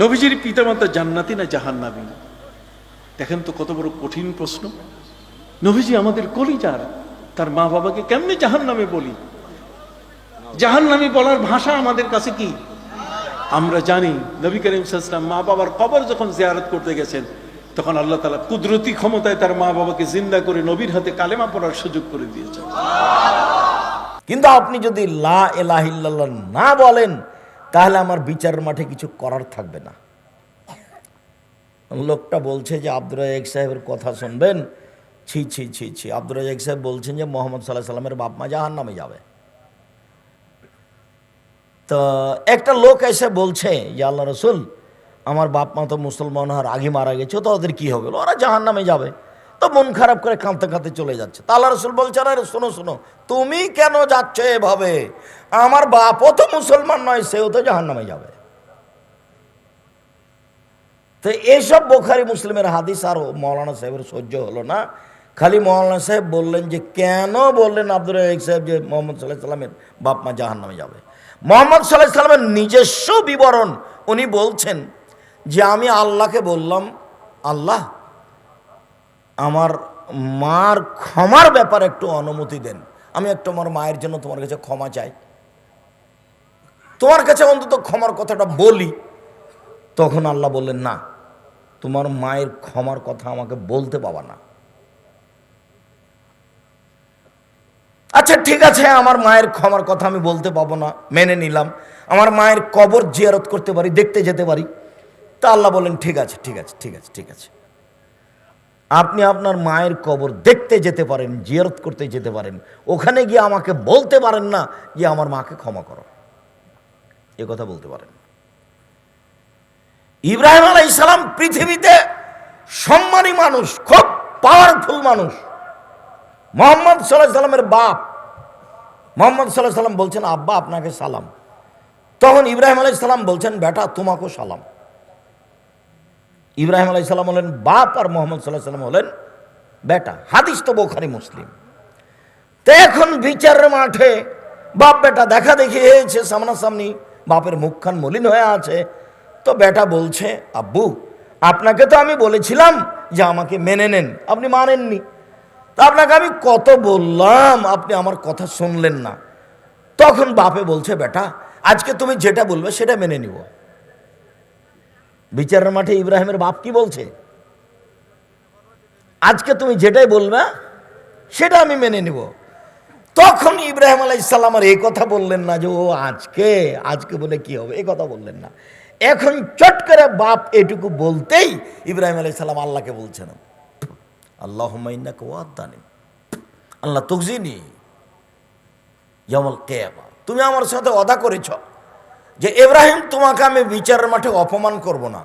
নবীজির পিতামাতা জান্নাতি না জাহান্নাবী দেখেন তো কত বড় কঠিন প্রশ্ন। নবীজি আমাদের কলিজার, তার মা বাবাকে কেমনে জাহান নামে বলি? জাহান নামে বলার ভাষা আমাদের কাছে কি? আমরা জানি, নবী করিম সাল্লাম মা বাবার কবর যখন জিয়ারত করতে গেছেন, তখন আল্লাহ তালা কুদরতি ক্ষমতায় তার মা বাবাকে জিন্দা করে নবীর হাতে কালেমা পড়ার সুযোগ করে দিয়েছেন। কিন্তু আপনি যদি লা এলাহিল্লাহ না বলেন তাহলে আমার বিচারের মাঠে কিছু করার থাকবে না। লোকটা বলছে যে, আব্দুর রাজাক সাহেবের কথা শুনবেন? ছি ছি ছি ছি। আব্দুর রাজাক সাহেব বলছেন যে, মোহাম্মদ সাল্লাহ সাল্লামের বাপ মা জাহান নামে যাবে। তো একটা লোক এসে বলছে যে আল্লাহ রসুল, আমার বাপ মা তো মুসলমান হওয়ার আগে মারা গেছে, তো ওদের কি হবে? ওরা জাহান নামে যাবে। তো মন খারাপ করে কাঁদতে কাঁদতে চলে যাচ্ছে। তা আল্লাহ রসুল বলছে আরে শোনো শোনো, তুমি কেন যাচ্ছ এভাবে? আমার বাপও তো মুসলমান নয়, সেও তো জাহান নামে যাবে। তো এইসব বোখারি মুসলিমের হাদিস আর মৌলানা সাহেবের সহ্য হলো না। খালি মৌলানা সাহেব বললেন যে, কেন বললেন আব্দুর রাজাক সাহেব যে মোহাম্মদ সাল্লাহ সাল্লামের বাপ মা জাহান নামে যাবে? মোহাম্মদ সাল্লাহ সাল্লামের নিজস্ব বিবরণ উনি বলছেন যে, আমি আল্লাহকে বললাম, আল্লাহ আমার মার ক্ষমার ব্যাপারে একটু অনুমতি দেন। আমি একটু আমার মায়ের জন্য তোমার কাছে ক্ষমা চাই। তোমার কাছে অন্তত ক্ষমার কথাটা বলি। তখন আল্লাহ বললেন, না, তোমার মায়ের ক্ষমার কথা আমাকে বলতে পাবা না। আচ্ছা ঠিক আছে, আমার মায়ের ক্ষমার কথা আমি বলতে পাবো না, মেনে নিলাম। আমার মায়ের কবর জিয়ারত করতে পারি, দেখতে যেতে পারি। তা আল্লাহ বললেন, ঠিক আছে ঠিক আছে ঠিক আছে ঠিক আছে। আপনি আপনার মায়ের কবর দেখতে যেতে পারেন, জিয়ারত করতে যেতে পারেন। ওখানে গিয়ে আমাকে বলতে পারেন না যে আমার মাকে ক্ষমা করো। এ কথা বলতে পারেন। ইব্রাহিম আলাই ইসলাম পৃথিবীতে সম্মানী মানুষ, খুব পাওয়ারফুল মানুষ। মোহাম্মদ সাল্লাহ সাল্লামের বাপ। মোহাম্মদ সাল্লাহ সাল্লাম বলছেন, আব্বা, আপনাকে সালাম। তখন ইব্রাহিম আলাই সালাম বলছেন, বেটা, তোমাকেও সালাম। ইব্রাহিম আলাই সাল্লাম হলেন বাপ আর মোহাম্মদ সাল্লাহ সাল্লাম হলেন বেটা। হাদিস তো বোখারি মুসলিম। তো এখন বিচারের মাঠে বাপ বেটা দেখা দেখি হয়েছে সামনাসামনি বাপের মুখখান মলিন হয়ে আছে। তো বেটা বলছে, আব্বু, আপনাকে তো আমি বলেছিলাম যে আমাকে মেনে নেন। আপনি মানেননি। তা আপনাকে আমি কত বললাম, আপনি আমার কথা শুনলেন না। তখন বাপে বলছে, বেটা, আজকে তুমি যেটা বলবে সেটা মেনে নিব। বিচারের মাঠে ইব্রাহিমের বাপ কি বলছে? আজকে তুমি যেটাই বলবে, সেটা আমি মেনে নিব। তখন ইব্রাহিম আলাই ইসাল্লাম আর এই কথা বললেন না যে, ও, আজকে আজকে বলে কি হবে? এই কথা বললেন না। এখন চট করে বাপ এটুকু বলতেই ইব্রাহিম আলাই সাল্লাম আল্লাহকে বলছেন। আল্লাহ মাইনাকে ওয়াদানি আল্লাহ তুকজিনি যেমন কেয়ামা। তুমি আমার সাথে অদা করেছ। যে ইব্রাহিম তোমাকে আমি বিচারের মাঠে অপমান করব না।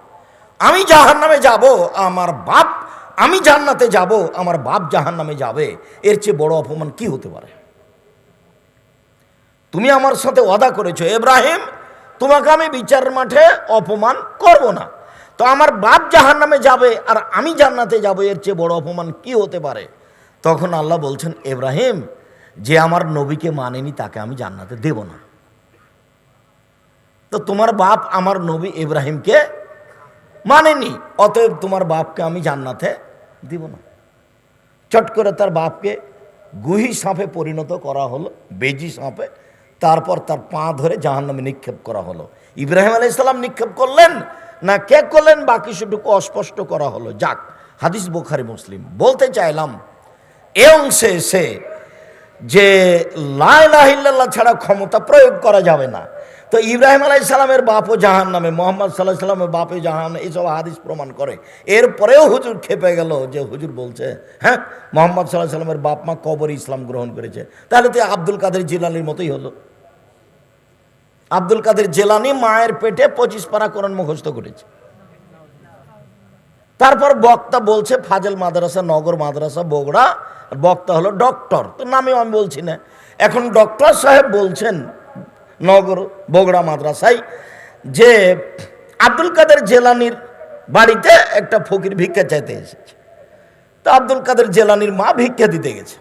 আমি জাহান নামে যাব, আমার বাপ, আমি জান্নাতে যাব, আমার বাপ জাহান নামে যাবে। এর চেয়ে বড় অপমান কি হতে পারে? তুমি আমার সাথে ওয়াদা করেছ এব্রাহিম তোমাকে আমি বিচারের মাঠে অপমান করব না। তো আমার বাপ জাহান নামে যাবে আর আমি জান্নাতে যাব, এর চেয়ে বড় অপমান কি হতে পারে? তখন আল্লাহ বলছেন, ইব্রাহিম, যে আমার নবীকে মানেনি তাকে আমি জান্নাতে দেব না। তো তোমার বাপ আমার নবী ইব্রাহিমকে মানেনি, অতএব তোমার বাপকে আমি জান্নাতে দিব না। চট করে তার বাপকে গুহি সাঁপে পরিণত করা হলো, বেজি সাঁপে, তারপর তার পা ধরে জাহান্নামে নিক্ষেপ করা হলো। ইব্রাহিম আলাই ইসলাম নিক্ষেপ করলেন না কে করলেন, বাকি সেটুকু অস্পষ্ট করা হলো। যাক, হাদিস বোখারি, মুসলিম। বলতে চাইলাম, এ অংশে এসে যে লাইলাহিল্লাহ ছাড়া ক্ষমতা প্রয়োগ করা যাবে না তো ইব্রাহিম আলাই সালামের বাপও জাহান নামে মোহাম্মদ সাল্লাহ সাল্লামের বাপে জাহান এইসব হাদিস প্রমাণ করে। এরপরেও হুজুর খেপে গেল যে হুজুর বলছে হ্যাঁ মোহাম্মদ সাল্লাহ সাল্লামের বাপ মা কবর ইসলাম গ্রহণ করেছে। তাহলে তো আব্দুল কাদের জিলানির মতোই হলো। আব্দুল কাদের জেলানি মায়ের পেটে পঁচিশ পারা কোরআন মুখস্থ করেছে। তারপর বক্তা বলছে, ফাজল মাদ্রাসা, নগর মাদ্রাসা, বগুড়া। বক্তা হলো, ডক্টর। তো নামেও আমি বলছি না। এখন ডক্টর সাহেব বলছেন নগর, বগড়া মাদ্রাসায়, যে আব্দুল কাদের জেলানির বাড়িতে একটা ফকির ভিক্ষা চাইতে এসেছে। তো আব্দুল কাদের জেলানির মা ভিক্ষা দিতে গেছে।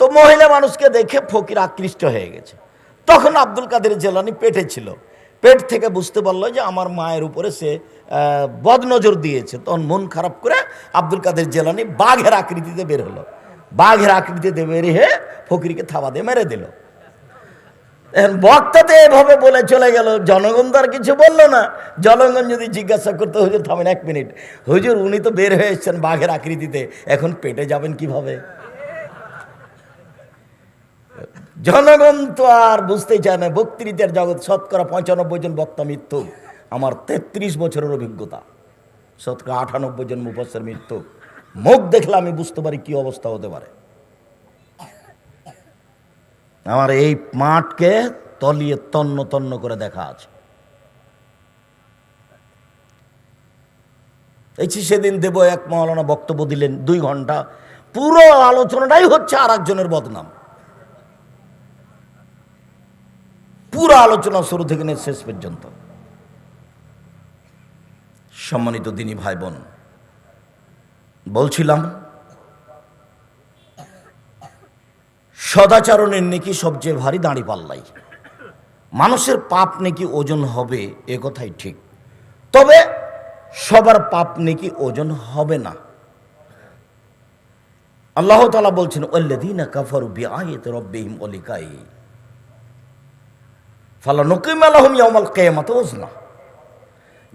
তো মহিলা মানুষকে দেখে ফকির আকৃষ্ট হয়ে গেছে। তখন আব্দুল কাদের জেলানি পেটে ছিল। পেট থেকে বুঝতে পারল যে আমার মায়ের উপরে সে বদনজর দিয়েছে। তখন মন খারাপ করে আব্দুল কাদের জেলানি বাঘের আকৃতিতে বের হলো। বাঘের আকৃতিতে বের হয়ে ফকিরকে থাবা দিয়ে মেরে দিল। এখন বক্তাতে এভাবে বলে চলে গেল, জনগণ তো আর কিছু বলল না। জনগণ যদি জিজ্ঞাসা করতে, হুজুর, থামেন এক মিনিট। হুজুর, উনি তো বের হয়ে এসছেন বাঘের আকৃতিতে। এখন পেটে যাবেন কীভাবে? জনগণ তো আর বুঝতেই চায় না, বক্তৃতার জগৎ, শতকরা পঁচানব্বই জন বক্তা মৃত্যু। আমার তেত্রিশ বছরের অভিজ্ঞতা। শতকরা আটানব্বই জন মুফসের মৃত্যু। মুখ দেখলে আমি বুঝতে পারি কি অবস্থা হতে পারে। আমার এই মাঠকে তলিয়ে তন্ন তন্ন করে দেখা আছে। এই সেদিন দেব এক মহলানা বক্তব্য দিলেন দুই ঘণ্টা, পুরো আলোচনাটাই হচ্ছে আর একজনের বদনাম। পুরো আলোচনা শুরু থেকে নিয়ে শেষ পর্যন্ত। সম্মানিত দিনী ভাই বোন, বলছিলাম সদাচরণের নেকি সবচেয়ে ভারী দাঁড়ি পাল্লাই। মানুষের পাপ নেকি ওজন হবে, এ কথাই ঠিক। তবে সবার পাপ নেকি ওজন হবে না। আল্লাহ তালা বলছেন ওল্লাদিনা কাফারু বিআয়াতি রব্বিহিম ওলিকাই ফালা নকিম আলাহুম কিয়ামাত ওজনা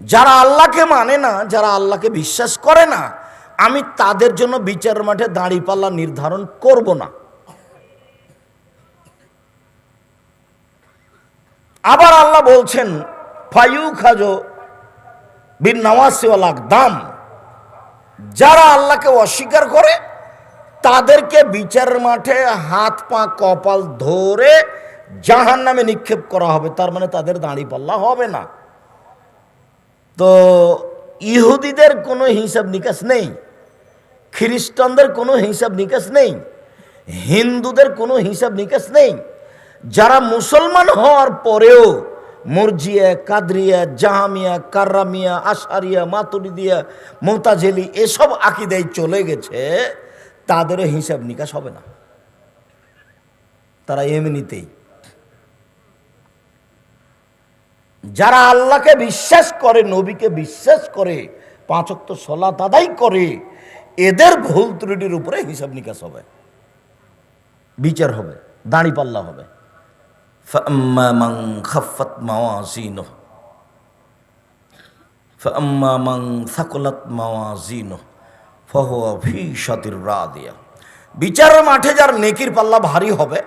যারা আল্লাহকে মানে না, যারা আল্লাহকে বিশ্বাস করে না, আমি তাদের জন্য বিচার মাঠে দাঁড়িপাল্লা নির্ধারণ করব না। আবার আল্লাহ বলছেন ফায়ু খাজো বিন নওয়াসিওয়ালাক দাম যারা আল্লাহকে অস্বীকার করে, তাদেরকে বিচার মাঠে হাত, পা, কপাল ধরে জাহান নামে নিক্ষেপ করা হবে। তার মানে তাদের দাঁড়ি পাল্লা হবে না। তো ইহুদিদের কোনো হিসাব নিকাশ নেই। খ্রিস্টানদের কোনো হিসাব নিকাশ নেই। হিন্দুদের কোনো হিসাব নিকাশ নেই। যারা মুসলমান হওয়ার পরেও মর্জিয়া, কাদরিয়া, জাহামিয়া, কার্রামিয়া, আশারিয়া, মাতুরিদিয়া, মোতাজেলি এসব আকিদায় চলে গেছে তাদেরও হিসাব নিকাশ হবে না। তারা এমনিতেই। যারা আল্লাহকে বিশ্বাস করে, নবীকে বিশ্বাস করে, পাঁচক্ত সলা তাদাই করে, এদের ভুল ত্রুটির উপরে হিসাব নিকাশ হবে। বিচার হবে দাঁড়ি পাল্লা হবে। فأما من خفت موازينه فأما من ثقلت موازينه فهو في شطر راضية বিচারের মাঠে যার নেকির পাল্লা ভারী হবে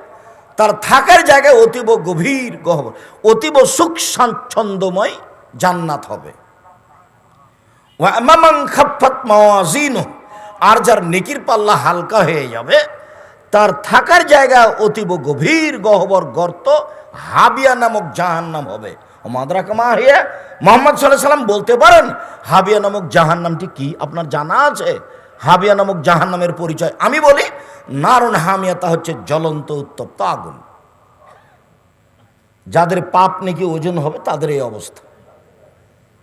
তার থাকার জায়গায় অতীব গভীর গহ্বর অতীব সুখ স্বাচ্ছন্দ্যময় জান্নাত হবে ওয়ামামান খাফাত মাওয়াজিনু আর যার নেকির পাল্লা হালকা হয়ে যাবে তার থাকার জায়গা অতীব গভীর গহ্বর গর্ত হাবিয়া নামক জাহান্নাম হবে। ও মাদরাকা মাহিয়া, মোহাম্মদ সাল্লাহ সাল্লাম বলতে পারেন, হাবিয়া নামক জাহান্নামটি কি? আপনার জানা আছে? হাবিয়া নামক জাহান্নামের পরিচয় আমি বলি নারণ হামিয়া, তা হচ্ছে জ্বলন্ত উত্তপ্ত আগুন। যাদের পাপ নাকি ওজন হবে, তাদের এই অবস্থা।